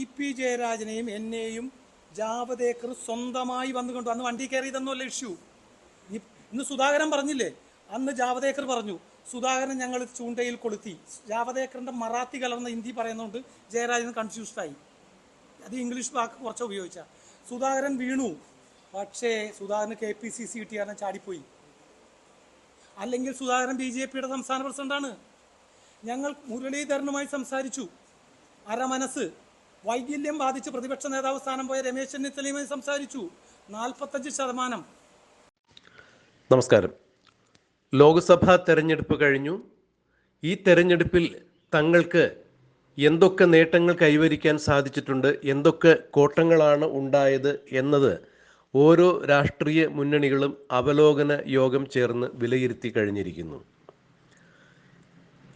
E P ജയരാജനെയും എന്നെയും ജാവദേക്കർ സ്വന്തമായി വന്നുകൊണ്ട് അന്ന് വണ്ടി കയറിയതെന്നല്ല ഇഷ്യൂ. ഇന്ന് സുധാകരൻ പറഞ്ഞില്ലേ? അന്ന് ജാവദേക്കർ പറഞ്ഞു സുധാകരൻ ഞങ്ങൾ ചൂണ്ടയിൽ കൊളുത്തി. ജാവദേക്കറിന്റെ മറാത്തി കലർന്ന ഹിന്ദി പറയുന്നതുകൊണ്ട് ജയരാജൻ കൺഫ്യൂസ്ഡായി അത് ഇംഗ്ലീഷ് വാക്ക് കുറച്ച് ഉപയോഗിച്ച. സുധാകരൻ വീണു. പക്ഷേ സുധാകരന് കെ പി സി സി കിട്ടിയ കാരണം ചാടിപ്പോയി. അല്ലെങ്കിൽ സുധാകരൻ ബി ജെ പിയുടെ സംസ്ഥാന പ്രസിഡന്റാണ്. ഞങ്ങൾ മുരളീധരനുമായി സംസാരിച്ചു. അരമനസ് വൈകല്യം ബാധിച്ച് പ്രതിപക്ഷ നേതാവ് സ്ഥാനം പോയ രമേശ് ചെന്നിത്തലയുമായി സംസാരിച്ചു. നാൽപ്പത്തഞ്ച് ശതമാനം. നമസ്കാരം. ലോക്സഭാ തെരഞ്ഞെടുപ്പ് കഴിഞ്ഞു. ഈ തെരഞ്ഞെടുപ്പിൽ തങ്ങൾക്ക് എന്തൊക്കെ നേട്ടങ്ങൾ കൈവരിക്കാൻ സാധിച്ചിട്ടുണ്ട് എന്തൊക്കെ കോട്ടങ്ങളാണ് ഉണ്ടായത് എന്നത് ഓരോ രാഷ്ട്രീയ മുന്നണികളും അവലോകന യോഗം ചേർന്ന് വിലയിരുത്തി കഴിഞ്ഞിരിക്കുന്നു.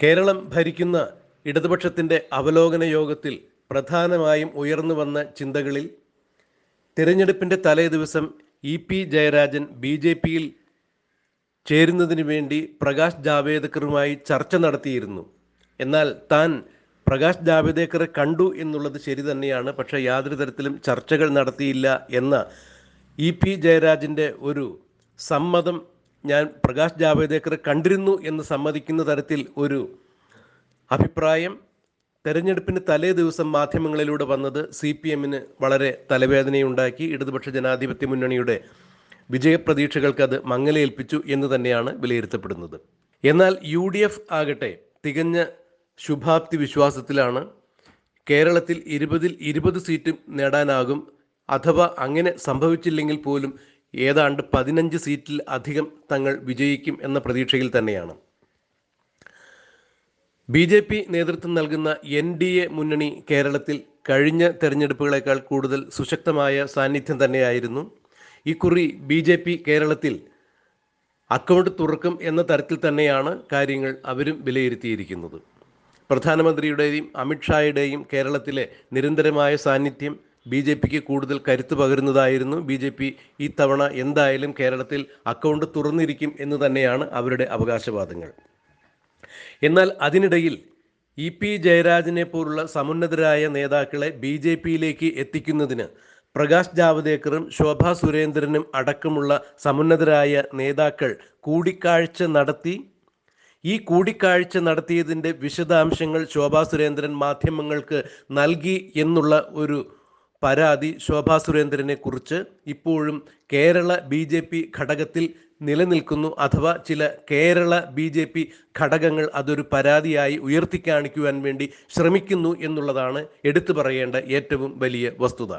കേരളം ഭരിക്കുന്ന ഇടതുപക്ഷത്തിന്റെ അവലോകന യോഗത്തിൽ പ്രധാനമായും ഉയർന്നു വന്ന ചിന്തകളിൽ തിരഞ്ഞെടുപ്പിന്റെ തലേ ദിവസം E P Jayarajan B J പിയിൽ ചേരുന്നതിന് വേണ്ടി പ്രകാശ് ജാവേദ്കറുമായി ചർച്ച നടത്തിയിരുന്നു. എന്നാൽ താൻ പ്രകാശ് ജാവേദ്കറെ കണ്ടു എന്നുള്ളത് ശരി തന്നെയാണ്. പക്ഷേ യാതൊരു തരത്തിലും ചർച്ചകൾ നടത്തിയില്ല എന്ന ഇ പി ജയരാജന്റെ ഒരു സമ്മതം ഞാൻ പ്രകാശ് ജാവേദ്കറെ കണ്ടിരുന്നു എന്ന് സമ്മതിക്കുന്ന തരത്തിൽ ഒരു അഭിപ്രായം തെരഞ്ഞെടുപ്പിന് തലേ ദിവസം മാധ്യമങ്ങളിലൂടെ വന്നത് സി പി എമ്മിന് വളരെ തലവേദനയുണ്ടാക്കി. ഇടതുപക്ഷ ജനാധിപത്യ മുന്നണിയുടെ വിജയപ്രതീക്ഷകൾക്ക് അത് മങ്ങലേൽപ്പിച്ചു എന്ന് തന്നെയാണ് വിലയിരുത്തപ്പെടുന്നത്. എന്നാൽ യു ഡി എഫ് ആകട്ടെ തികഞ്ഞ ശുഭാപ്തി വിശ്വാസത്തിലാണ് കേരളത്തിൽ ഇരുപതിൽ ഇരുപത് സീറ്റും നേടാനാകും. അഥവാ അങ്ങനെ സംഭവിച്ചില്ലെങ്കിൽ പോലും ഏതാണ്ട് പതിനഞ്ച് സീറ്റിൽ അധികം തങ്ങൾ വിജയിക്കും എന്ന പ്രതീക്ഷയിൽ തന്നെയാണ്. ബി ജെ പി നേതൃത്വം നൽകുന്ന എൻ ഡി എ മുന്നണി കേരളത്തിൽ കഴിഞ്ഞ തെരഞ്ഞെടുപ്പുകളെക്കാൾ കൂടുതൽ സുശക്തമായ സാന്നിധ്യം തന്നെയായിരുന്നു. ഇക്കുറി ബി ജെ പി കേരളത്തിൽ അക്കൗണ്ട് തുറക്കും എന്ന തരത്തിൽ തന്നെയാണ് കാര്യങ്ങൾ അവരും വിലയിരുത്തിയിരിക്കുന്നത്. പ്രധാനമന്ത്രിയുടെയും അമിത്ഷായുടെയും കേരളത്തിലെ നിരന്തരമായ സാന്നിധ്യം ബി ജെ പിക്ക് കൂടുതൽ കരുത്തു പകരുന്നതായിരുന്നു. ബി ജെ പി ഈ തവണ എന്തായാലും കേരളത്തിൽ അക്കൗണ്ട് തുറന്നിരിക്കും എന്ന് തന്നെയാണ് അവരുടെ അവകാശവാദങ്ങൾ. എന്നാൽ അതിനിടയിൽ ഇ പി ജയരാജനെ പോലുള്ള സമുന്നതരായ നേതാക്കളെ ബി ജെ പിയിലേക്ക് എത്തിക്കുന്നതിന് പ്രകാശ് ജാവദേക്കറും ശോഭ സുരേന്ദ്രനും അടക്കമുള്ള സമുന്നതരായ നേതാക്കൾ കൂടിക്കാഴ്ച നടത്തി. ഈ കൂടിക്കാഴ്ച നടത്തിയതിന്റെ വിശദാംശങ്ങൾ ശോഭാ സുരേന്ദ്രൻ മാധ്യമങ്ങൾക്ക് നൽകി എന്നുള്ള ഒരു പരാതി ശോഭാ സുരേന്ദ്രനെ കുറിച്ച് ഇപ്പോഴും കേരള ബി ഘടകത്തിൽ നിലനിൽക്കുന്നു അഥവാ ചില കേരള ബി ജെ പി ഘടകങ്ങൾ അതൊരു പരാതിയായി ഉയർത്തിക്കാണിക്കുവാൻ വേണ്ടി ശ്രമിക്കുന്നു എന്നുള്ളതാണ് എടുത്തു പറയേണ്ട ഏറ്റവും വലിയ വസ്തുത.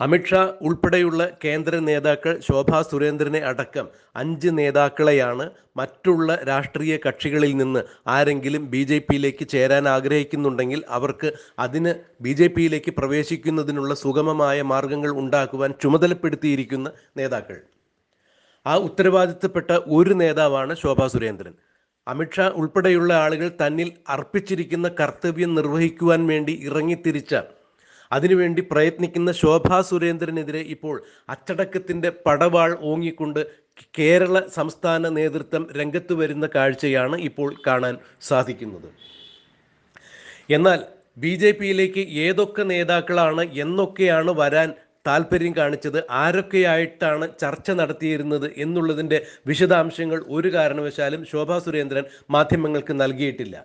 അമിത്ഷാ ഉൾപ്പെടെയുള്ള കേന്ദ്ര നേതാക്കൾ ശോഭാ സുരേന്ദ്രനെ അടക്കം അഞ്ച് നേതാക്കളെയാണ് മറ്റുള്ള രാഷ്ട്രീയ കക്ഷികളിൽ നിന്ന് ആരെങ്കിലും ബി ജെ പിയിലേക്ക് ചേരാൻ ആഗ്രഹിക്കുന്നുണ്ടെങ്കിൽ അവർക്ക് അതിന് ബി ജെ പിയിലേക്ക് പ്രവേശിക്കുന്നതിനുള്ള സുഗമമായ മാർഗങ്ങൾ ഉണ്ടാക്കുവാൻ ചുമതലപ്പെടുത്തിയിരിക്കുന്ന നേതാക്കൾ. ആ ഉത്തരവാദിത്തപ്പെട്ട ഒരു നേതാവാണ് ശോഭാ സുരേന്ദ്രൻ. അമിത്ഷാ ഉൾപ്പെടെയുള്ള ആളുകൾ തന്നിൽ അർപ്പിച്ചിരിക്കുന്ന കർത്തവ്യം നിർവഹിക്കുവാൻ വേണ്ടി ഇറങ്ങിത്തിരിച്ച അതിനുവേണ്ടി പ്രയത്നിക്കുന്ന ശോഭാ സുരേന്ദ്രനെതിരെ ഇപ്പോൾ അച്ചടക്കത്തിന്റെ പടവാൾ ഓങ്ങിക്കൊണ്ട് കേരള സംസ്ഥാന നേതൃത്വം രംഗത്ത് വരുന്ന കാഴ്ചയാണ് ഇപ്പോൾ കാണാൻ സാധിക്കുന്നത്. എന്നാൽ ബി ജെ പിയിലേക്ക് ഏതൊക്കെ നേതാക്കളാണ് എന്നൊക്കെയാണ് വരാൻ താല്പര്യം കാണിച്ചത് ആരൊക്കെയായിട്ടാണ് ചർച്ച നടത്തിയിരുന്നത് എന്നുള്ളതിന്റെ വിശദാംശങ്ങൾ ഒരു കാരണവശാലും ശോഭാ സുരേന്ദ്രൻ മാധ്യമങ്ങൾക്ക് നൽകിയിട്ടില്ല.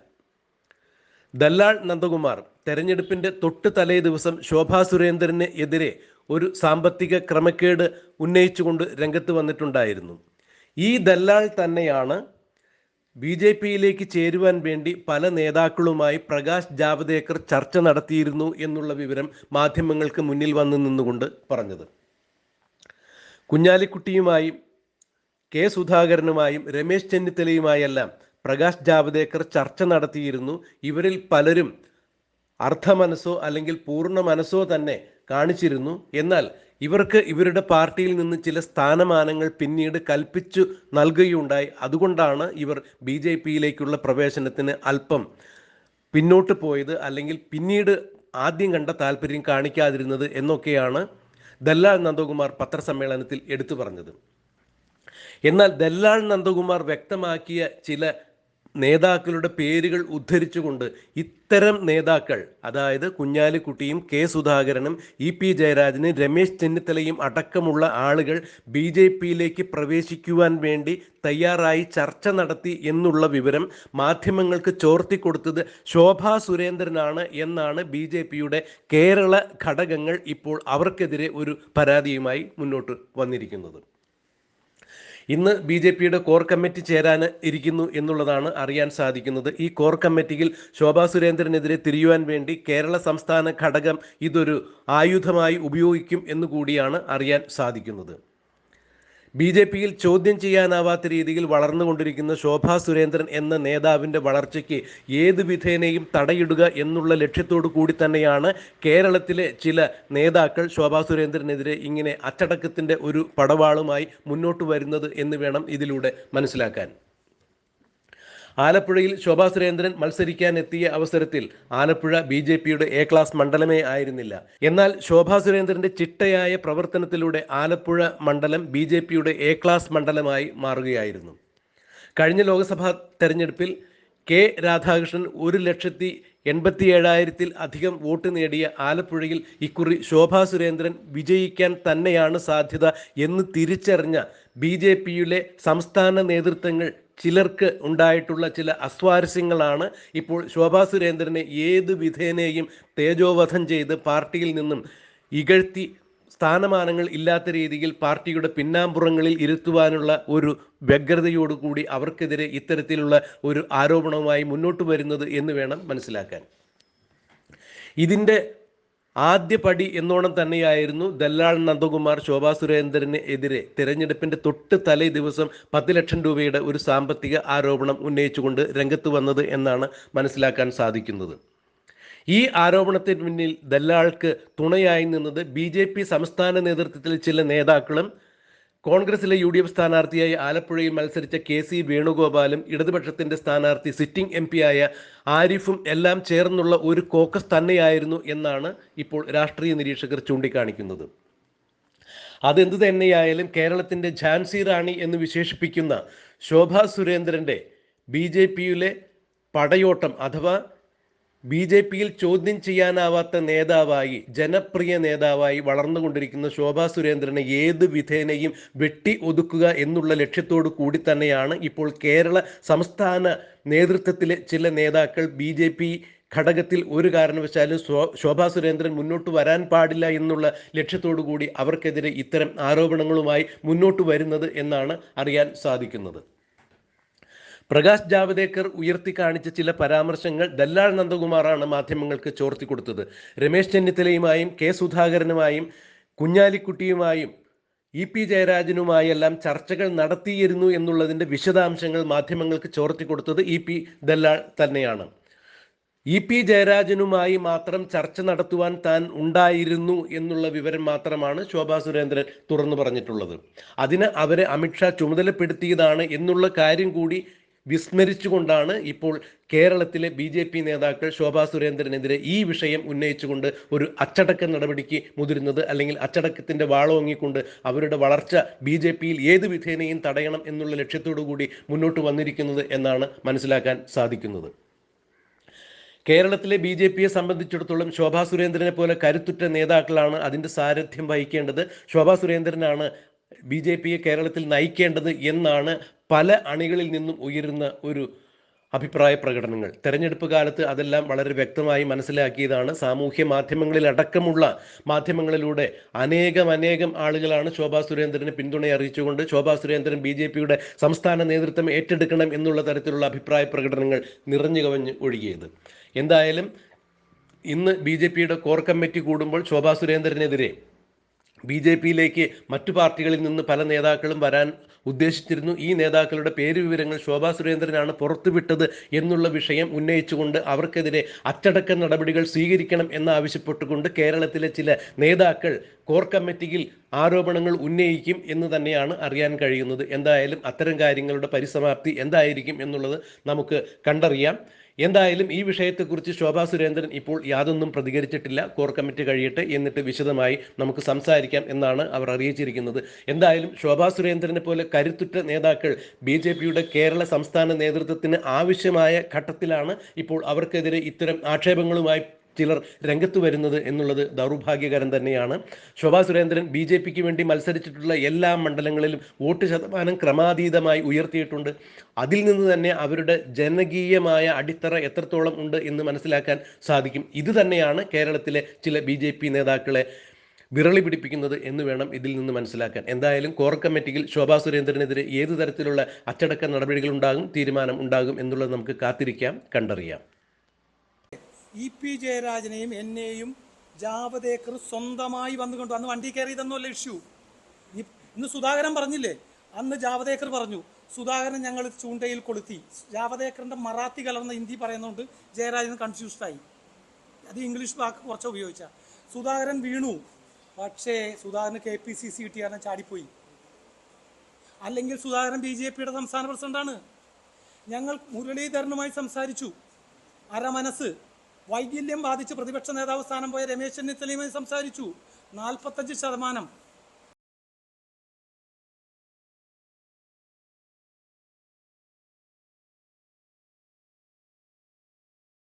ദല്ലാൾ നന്ദകുമാർ തെരഞ്ഞെടുപ്പിന്റെ തൊട്ട് തലേ ദിവസം ശോഭാ സുരേന്ദ്രന് എതിരെ ഒരു സാമ്പത്തിക ക്രമക്കേട് ഉന്നയിച്ചുകൊണ്ട് രംഗത്ത് വന്നിട്ടുണ്ടായിരുന്നു. ഈ ദല്ലാൾ തന്നെയാണ് ബി ജെ പിയിലേക്ക് ചേരുവാൻ വേണ്ടി പല നേതാക്കളുമായി പ്രകാശ് ജാവദേക്കർ ചർച്ച നടത്തിയിരുന്നു എന്നുള്ള വിവരം മാധ്യമങ്ങൾക്ക് മുന്നിൽ വന്നു നിന്നുകൊണ്ട് പറഞ്ഞത്. കുഞ്ഞാലിക്കുട്ടിയുമായും കെ സുധാകരനുമായും രമേശ് ചെന്നിത്തലയുമായെല്ലാം പ്രകാശ് ജാവദേക്കർ ചർച്ച നടത്തിയിരുന്നു. ഇവരിൽ പലരും അർദ്ധ മനസ്സോ അല്ലെങ്കിൽ പൂർണ മനസ്സോ തന്നെ കാണിച്ചിരുന്നു. എന്നാൽ ഇവർക്ക് ഇവരുടെ പാർട്ടിയിൽ നിന്ന് ചില സ്ഥാനമാനങ്ങൾ പിന്നീട് കൽപ്പിച്ചു നൽകുകയുണ്ടായി. അതുകൊണ്ടാണ് ഇവർ ബി ജെ പിയിലേക്കുള്ള പ്രവേശനത്തിന് അല്പം പിന്നോട്ട് പോയത് അല്ലെങ്കിൽ പിന്നീട് ആദ്യം കണ്ട താല്പര്യം കാണിക്കാതിരുന്നത് എന്നൊക്കെയാണ് ദല്ലാൽ നന്ദകുമാർ പത്രസമ്മേളനത്തിൽ എടുത്തു പറഞ്ഞത്. എന്നാൽ ദല്ലാൾ നന്ദകുമാർ വ്യക്തമാക്കിയ ചില നേതാക്കളുടെ പേരുകൾ ഉദ്ധരിച്ചുകൊണ്ട് ഇത്തരം നേതാക്കൾ അതായത് കുഞ്ഞാലിക്കുട്ടിയും കെ സുധാകരനും ഇ പി ജയരാജനും രമേശ് ചെന്നിത്തലയും അടക്കമുള്ള ആളുകൾ ബി ജെ പിയിലേക്ക് പ്രവേശിക്കുവാൻ വേണ്ടി തയ്യാറായി ചർച്ച നടത്തി എന്നുള്ള വിവരം മാധ്യമങ്ങൾക്ക് ചോർത്തിക്കൊടുത്തത് ശോഭാ സുരേന്ദ്രനാണ് എന്നാണ് ബി ജെ പിയുടെ കേരള ഘടകങ്ങൾ ഇപ്പോൾ അവർക്കെതിരെ ഒരു പരാതിയുമായി മുന്നോട്ട് വന്നിരിക്കുന്നത്. ഇന്ന് ബി ജെ പിയുടെ കോർ കമ്മിറ്റി ചേരാൻ ഇരിക്കുന്നു എന്നുള്ളതാണ് അറിയാൻ സാധിക്കുന്നത്. ഈ കോർ കമ്മിറ്റിയിൽ ശോഭാ സുരേന്ദ്രനെതിരെ തിരിയുവാൻ വേണ്ടി കേരള സംസ്ഥാന ഘടകം ഇതൊരു ആയുധമായി ഉപയോഗിക്കും എന്നുകൂടിയാണ് അറിയാൻ സാധിക്കുന്നത്. ബി ജെ പിയിൽ ചോദ്യം ചെയ്യാനാവാത്ത രീതിയിൽ വളർന്നുകൊണ്ടിരിക്കുന്ന ശോഭാ സുരേന്ദ്രൻ എന്ന നേതാവിന്റെ വളർച്ചയ്ക്ക് ഏത് വിധേനയും തടയിടുക എന്നുള്ള ലക്ഷ്യത്തോടു കൂടി തന്നെയാണ് കേരളത്തിലെ ചില നേതാക്കൾ ശോഭാ സുരേന്ദ്രനെതിരെ ഇങ്ങനെ അച്ചടക്കത്തിന്റെ ഒരു പടവാളുമായി മുന്നോട്ട് വരുന്നത് എന്ന് വേണം ഇതിലൂടെ മനസ്സിലാക്കാൻ. ആലപ്പുഴയിൽ ശോഭാ സുരേന്ദ്രൻ മത്സരിക്കാൻ എത്തിയ അവസരത്തിൽ ആലപ്പുഴ ബി ജെ പിയുടെ എ ക്ലാസ് മണ്ഡലമേ ആയിരുന്നില്ല. എന്നാൽ ശോഭാ സുരേന്ദ്രന്റെ ചിട്ടയായ പ്രവർത്തനത്തിലൂടെ ആലപ്പുഴ മണ്ഡലം ബി ജെ പിയുടെ എ ക്ലാസ് മണ്ഡലമായി മാറുകയായിരുന്നു. കഴിഞ്ഞ ലോക്സഭാ തെരഞ്ഞെടുപ്പിൽ കെ രാധാകൃഷ്ണൻ ഒരു ലക്ഷത്തി എൺപത്തി ഏഴായിരത്തിൽ അധികം വോട്ട് നേടിയ ആലപ്പുഴയിൽ ഇക്കുറി ശോഭാ സുരേന്ദ്രൻ വിജയിക്കാൻ തന്നെയാണ് സാധ്യത എന്ന് തിരിച്ചറിഞ്ഞ ബി ജെ പിയിലെ സംസ്ഥാന നേതൃത്വങ്ങൾ ചിലർക്ക് ഉണ്ടായിട്ടുള്ള ചില അസ്വാരസ്യങ്ങളാണ് ഇപ്പോൾ ശോഭാ സുരേന്ദ്രനെ ഏത് വിധേനയും തേജോവധം ചെയ്ത് പാർട്ടിയിൽ നിന്നും ഇകഴ്ത്തി സ്ഥാനമാനങ്ങൾ ഇല്ലാത്ത രീതിയിൽ പാർട്ടിയുടെ പിന്നാമ്പുറങ്ങളിൽ ഇരുത്തുവാനുള്ള ഒരു വ്യഗ്രതയോടുകൂടി അവർക്കെതിരെ ഇത്തരത്തിലുള്ള ഒരു ആരോപണവുമായി മുന്നോട്ട് വരുന്നത് എന്ന് വേണം മനസ്സിലാക്കാൻ. ഇതിന്റെ ആദ്യ പടി എന്നോണം തന്നെയായിരുന്നു ദല്ലാൾ നന്ദകുമാർ ശോഭാ സുരേന്ദ്രന് എതിരെ തിരഞ്ഞെടുപ്പിന്റെ തൊട്ട് തലേ ദിവസം പത്ത് ലക്ഷം രൂപയുടെ ഒരു സാമ്പത്തിക ആരോപണം ഉന്നയിച്ചുകൊണ്ട് രംഗത്ത് വന്നത് എന്നാണ് മനസ്സിലാക്കാൻ സാധിക്കുന്നത്. ഈ ആരോപണത്തിന് മുന്നിൽ ദല്ലാൾക്ക് തുണയായി നിന്നത് ബി ജെ പി സംസ്ഥാന നേതൃത്വത്തിൽ ചില നേതാക്കളും കോൺഗ്രസിലെ യു ഡി എഫ് സ്ഥാനാർത്ഥിയായി ആലപ്പുഴയിൽ മത്സരിച്ച കെ സി വേണുഗോപാലും ഇടതുപക്ഷത്തിന്റെ സ്ഥാനാർത്ഥി സിറ്റിംഗ് എം ആയ ആരിഫും എല്ലാം ചേർന്നുള്ള ഒരു കോക്കസ് തന്നെയായിരുന്നു എന്നാണ് ഇപ്പോൾ രാഷ്ട്രീയ നിരീക്ഷകർ ചൂണ്ടിക്കാണിക്കുന്നത്. അതെന്തു തന്നെയായാലും കേരളത്തിന്റെ ഝാൻസി റാണി എന്ന് വിശേഷിപ്പിക്കുന്ന ശോഭാ സുരേന്ദ്രന്റെ ബി ജെ പിയിലെ പടയോട്ടം അഥവാ ബി ജെ പിയിൽ ചോദ്യം ചെയ്യാനാവാത്ത നേതാവായി ജനപ്രിയ നേതാവായി വളർന്നുകൊണ്ടിരിക്കുന്ന ശോഭാ സുരേന്ദ്രനെ ഏത് വിധേനയും വെട്ടി ഒതുക്കുക എന്നുള്ള ലക്ഷ്യത്തോടു കൂടി തന്നെയാണ് ഇപ്പോൾ കേരള സംസ്ഥാന നേതൃത്വത്തിലെ ചില നേതാക്കൾ ബി ജെ പി ഘടകത്തിൽ ഒരു കാരണവശാലും ശോഭാ സുരേന്ദ്രൻ മുന്നോട്ട് വരാൻ പാടില്ല എന്നുള്ള ലക്ഷ്യത്തോടു കൂടി അവർക്കെതിരെ ഇത്തരം ആരോപണങ്ങളുമായി മുന്നോട്ട് വരുന്നത് എന്നാണ് അറിയാൻ സാധിക്കുന്നത്. പ്രകാശ് ജാവദേക്കർ ഉയർത്തി കാണിച്ച ചില പരാമർശങ്ങൾ ദല്ലാൾ നന്ദകുമാറാണ് മാധ്യമങ്ങൾക്ക് ചോർത്തി കൊടുത്തത്. രമേശ് ചെന്നിത്തലയുമായും കെ സുധാകരനുമായും കുഞ്ഞാലിക്കുട്ടിയുമായും ഇ പി ജയരാജനുമായെല്ലാം ചർച്ചകൾ നടത്തിയിരുന്നു എന്നുള്ളതിന്റെ വിശദാംശങ്ങൾ മാധ്യമങ്ങൾക്ക് ചോർത്തി കൊടുത്തത് ഇ പി ദല്ലാൾ തന്നെയാണ്. ഇ പി ജയരാജനുമായി മാത്രം ചർച്ച നടത്തുവാൻ താൻ ഉണ്ടായിരുന്നു എന്നുള്ള വിവരം മാത്രമാണ് ശോഭാ സുരേന്ദ്രൻ തുറന്നു പറഞ്ഞിട്ടുള്ളത്. അതിന് അവരെ അമിത്ഷാ ചുമതലപ്പെടുത്തിയതാണ് എന്നുള്ള കാര്യം കൂടി വിസ്മരിച്ചുകൊണ്ടാണ് ഇപ്പോൾ കേരളത്തിലെ ബി ജെ പി നേതാക്കൾ ശോഭാ സുരേന്ദ്രനെതിരെ ഈ വിഷയം ഉന്നയിച്ചുകൊണ്ട് ഒരു അച്ചടക്ക നടപടിക്ക് മുതിരുന്നത് അല്ലെങ്കിൽ അച്ചടക്കത്തിന്റെ വാളോങ്ങിക്കൊണ്ട് അവരുടെ വളർച്ച ബി ജെ പിയിൽ ഏത് വിധേനയും തടയണം എന്നുള്ള ലക്ഷ്യത്തോടു കൂടി മുന്നോട്ട് വന്നിരിക്കുന്നത് എന്നാണ് മനസ്സിലാക്കാൻ സാധിക്കുന്നത്. കേരളത്തിലെ ബി ജെ പിയെ സംബന്ധിച്ചിടത്തോളം ശോഭാ സുരേന്ദ്രനെ പോലെ കരുത്തുറ്റ നേതാക്കളാണ് അതിന്റെ സാരഥ്യം വഹിക്കേണ്ടത്. ശോഭാ സുരേന്ദ്രനാണ് ബി ജെ പിയെ കേരളത്തിൽ നയിക്കേണ്ടത് എന്നാണ് പല അണികളിൽ നിന്നും ഉയരുന്ന ഒരു അഭിപ്രായ പ്രകടനങ്ങൾ. തെരഞ്ഞെടുപ്പ് കാലത്ത് അതെല്ലാം വളരെ വ്യക്തമായി മനസ്സിലാക്കിയതാണ്. സാമൂഹ്യ മാധ്യമങ്ങളിൽ അടക്കമുള്ള മാധ്യമങ്ങളിലൂടെ അനേകം അനേകം ആളുകളാണ് ശോഭാ സുരേന്ദ്രന് പിന്തുണ അറിയിച്ചുകൊണ്ട് ശോഭാ സുരേന്ദ്രൻ ബി ജെ പിയുടെ സംസ്ഥാന നേതൃത്വം ഏറ്റെടുക്കണം എന്നുള്ള തരത്തിലുള്ള അഭിപ്രായ പ്രകടനങ്ങൾ നിറഞ്ഞു കവഞ്ഞ് ഒഴുകിയത്. എന്തായാലും ഇന്ന് ബി ജെ പിയുടെ കോർ കമ്മിറ്റി കൂടുമ്പോൾ ശോഭാ സുരേന്ദ്രനെതിരെ ബി ജെ പിയിലേക്ക് മറ്റു പാർട്ടികളിൽ നിന്ന് പല നേതാക്കളും വരാൻ ഉദ്ദേശിച്ചിരുന്നു. ഈ നേതാക്കളുടെ പേര് വിവരങ്ങൾ ശോഭാ സുരേന്ദ്രനാണ് പുറത്തുവിട്ടത് എന്നുള്ള വിഷയം ഉന്നയിച്ചുകൊണ്ട് അവർക്കെതിരെ അച്ചടക്ക നടപടികൾ സ്വീകരിക്കണം എന്നാവശ്യപ്പെട്ടുകൊണ്ട് കേരളത്തിലെ ചില നേതാക്കൾ കോർ കമ്മിറ്റിയിൽ ആരോപണങ്ങൾ ഉന്നയിക്കും എന്ന് തന്നെയാണ് അറിയാൻ കഴിയുന്നത്. എന്തായാലും അത്തരം കാര്യങ്ങളുടെ പരിസമാപ്തി എന്തായിരിക്കും എന്നുള്ളത് നമുക്ക് കണ്ടറിയാം. എന്തായാലും ഈ വിഷയത്തെക്കുറിച്ച് ശോഭാ സുരേന്ദ്രൻ ഇപ്പോൾ യാതൊന്നും പ്രതികരിച്ചിട്ടില്ല. കോർ കമ്മിറ്റി കഴിയട്ടെ എന്നിട്ട് വിശദമായി നമുക്ക് സംസാരിക്കാം എന്നാണ് അവർ അറിയിച്ചിരിക്കുന്നത്. എന്തായാലും ശോഭാ സുരേന്ദ്രനെ പോലെ കരുത്തുറ്റ നേതാക്കൾ ബി ജെ പിയുടെ കേരള സംസ്ഥാന നേതൃത്വത്തിന് ആവശ്യമായ ഘട്ടത്തിലാണ് ഇപ്പോൾ അവർക്കെതിരെ ഇത്തരം ആക്ഷേപങ്ങളുമായി ചിലർ രംഗത്ത് വരുന്നത് എന്നുള്ളത് ദൗർഭാഗ്യകരം തന്നെയാണ്. ശോഭാ സുരേന്ദ്രൻ ബി ജെ പിക്ക് വേണ്ടി മത്സരിച്ചിട്ടുള്ള എല്ലാ മണ്ഡലങ്ങളിലും വോട്ട് ശതമാനം ക്രമാതീതമായി ഉയർത്തിയിട്ടുണ്ട്. അതിൽ നിന്ന് തന്നെ അവരുടെ ജനകീയമായ അടിത്തറ എത്രത്തോളം ഉണ്ട് എന്ന് മനസ്സിലാക്കാൻ സാധിക്കും. ഇത് തന്നെയാണ് കേരളത്തിലെ ചില ബി ജെ പി നേതാക്കളെ വിരളി പിടിപ്പിക്കുന്നത് എന്ന് വേണം ഇതിൽ നിന്ന് മനസ്സിലാക്കാൻ. എന്തായാലും കോർ കമ്മിറ്റിയിൽ ശോഭാ സുരേന്ദ്രനെതിരെ ഏത് തരത്തിലുള്ള അച്ചടക്ക നടപടികൾ ഉണ്ടാകും തീരുമാനം ഉണ്ടാകും എന്നുള്ളത് നമുക്ക് കാത്തിരിക്കാം കണ്ടറിയാം. ഇ പി ജയരാജനെയും എന്നെയും ജാവദേക്കർ സ്വന്തമായി വന്നു വന്നുകൊണ്ട്. അന്ന് വണ്ടി കയറിയതെന്നല്ല ഇഷ്യൂ? ഇന്ന് സുധാകരൻ പറഞ്ഞില്ലേ? അന്ന് ജാവദേക്കർ പറഞ്ഞു സുധാകരൻ ഞങ്ങൾ ചൂണ്ടയിൽ കൊളുത്തി. ജാവദേക്കറിന്റെ മറാത്തി കലർന്ന ഹിന്ദി പറയുന്നതുകൊണ്ട് ജയരാജൻ കൺഫ്യൂസ്ഡായി അത് ഇംഗ്ലീഷ് വാക്ക് കുറച്ച് ഉപയോഗിച്ച. സുധാകരൻ വീണു. പക്ഷേ സുധാകരന് കെ പി സി സി കിട്ടിയ കാരണം ചാടിപ്പോയി. അല്ലെങ്കിൽ സുധാകരൻ ബി ജെ പിയുടെ സംസ്ഥാന പ്രസിഡന്റാണ്. ഞങ്ങൾ മുരളീധരനുമായി സംസാരിച്ചു. അരമനസ് വൈകല്യം ബാധിച്ച് പ്രതിപക്ഷ നേതാവ് സ്ഥാനം പോയ രമേശ് ചെന്നിത്തലയുമായി സംസാരിച്ചു. നാൽപ്പത്തഞ്ച് ശതമാനം